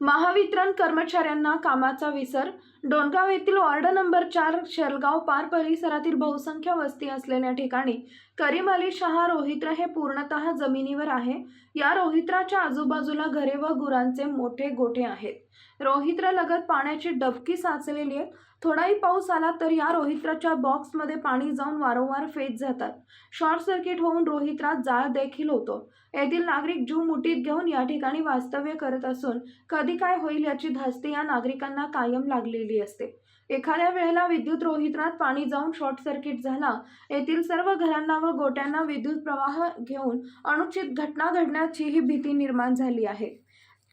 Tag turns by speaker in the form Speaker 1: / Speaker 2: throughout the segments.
Speaker 1: महावितरण कर्मचाऱ्यांना कामाचा विसर. डोणगाव येथील वॉर्ड नंबर चार शेलगाव पार परिसरातील बहुसंख्य वस्ती असलेल्या ठिकाणी करीम अली शहा रोहित्र हे पूर्णतः जमिनीवर आहे. या रोहित्राच्या आजूबाजूला घरे व गुरांचे मोठे गोठे आहेत. रोहित्र लगत पाण्याची डबकी साचलेली आहे थोडाही पाऊस आला तर या रोहित्राच्या बॉक्समध्ये पाणी जाऊन वारंवार फेज जातात. शॉर्ट सर्किट होऊन रोहित्रात जाळ देखील होतो. येथील नागरिक जीव मुठीत घेऊन या ठिकाणी वास्तव्य करत असून कधी काय होईल याची धास्ती या नागरिकांना कायम लागलेली असते. एखाद्या वेळेला विद्युत रोहित्रात पाणी जाऊन शॉर्ट सर्किट झाला येथील सर्व घरांना व गोट्यांना विद्युत प्रवाह घेऊन अनुचित घटना घडण्याची ही भीती निर्माण झाली आहे.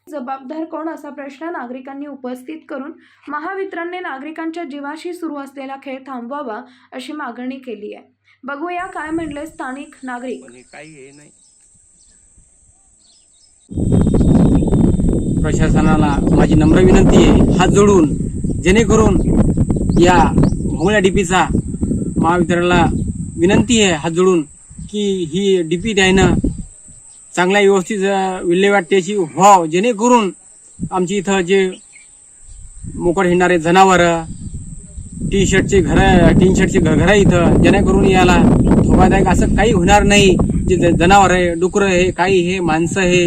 Speaker 1: जबाबदार कोण असा प्रश्न नागरिकांनी उपस्थित करून महावितरणने नागरिकांच्या जीवाशी सुरू असलेला खेळ थांबवावा अशी मागणी केली आहे. बघूया काय म्हणले स्थानिक नागरिक.
Speaker 2: पण काही नाही.
Speaker 3: प्रशासनाला माझी नम्र विनंती आहे. हात जोडून जेणेकरून या भोंगळ्या डीपीचा महावितरणला विनंती आहे हात जोडून की ही डीपी द्यायनं चांगल्या व्यवस्थित विल्हेवाट त्याची व्हाव जेणेकरून आमची इथं जे मोकड हिंडणारे जनावरं टी शर्टचे घर टी शर्टचे घर घर इथं जेणेकरून याला धोकादायक असं काही होणार नाही. जे जनावर आहे डुकरं हे काही हे माणसं हे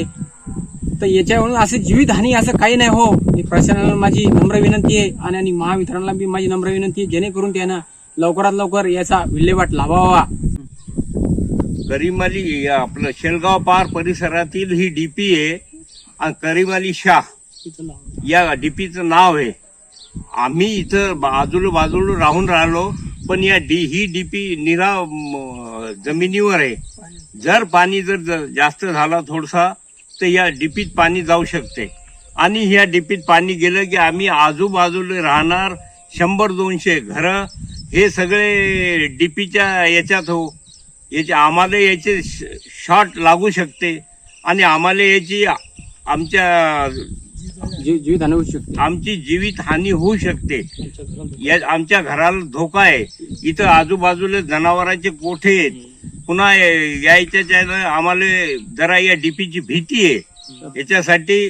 Speaker 3: तर याच्यावरून असं जीवितहानी असं काही नाही हो. प्रशासनाला माझी नम्र विनंती आहे आणि आणि महावितरणला बी माझी नम्र विनंती आहे जेणेकरून त्यानं लवकरात लवकर याचा विल्हेवाट लावावा.
Speaker 2: करीमाली आपलं शेलगाव पार परिसरातील ही डीपी आहे आणि करीमाली शाह. या डीपीचं नाव आहे. आम्ही इथं बाजूला बाजूला राहून राहिलो पण या डी ही डीपी निरा जमिनीवर आहे. जर पाणी जर जास्त झाला थोडसा तर या डीपीत पाणी जाऊ शकते. आणि ह्या डीपीत पाणी गेलं की आम्ही आजूबाजूला राहणार शंभर दोनशे घरं. हे सगळे डीपीच्या याच्यात हो. याचे आम्हाला याचे शॉर्ट लागू शकते आणि आम्हाला याची आमच्या
Speaker 3: जीव जीवितहानी होऊ शकते.
Speaker 2: आमची जीवित हानी होऊ शकते. या आमच्या घराला धोका आहे. इथं आजूबाजूला जनावरांचे कोठे आहेत? पुन्हा यायच्या आम्हाला जरा या डीपीची भीती आहे. याच्यासाठी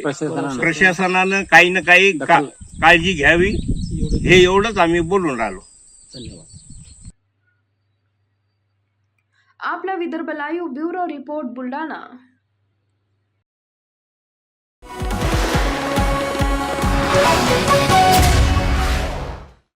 Speaker 3: प्रशासनानं.
Speaker 2: काही ना काही. काळजी घ्यावी. हे एवढंच आम्ही बोलून राहिलो.
Speaker 3: धन्यवाद.
Speaker 1: આપલા Vidarbha live bureau report Buldhana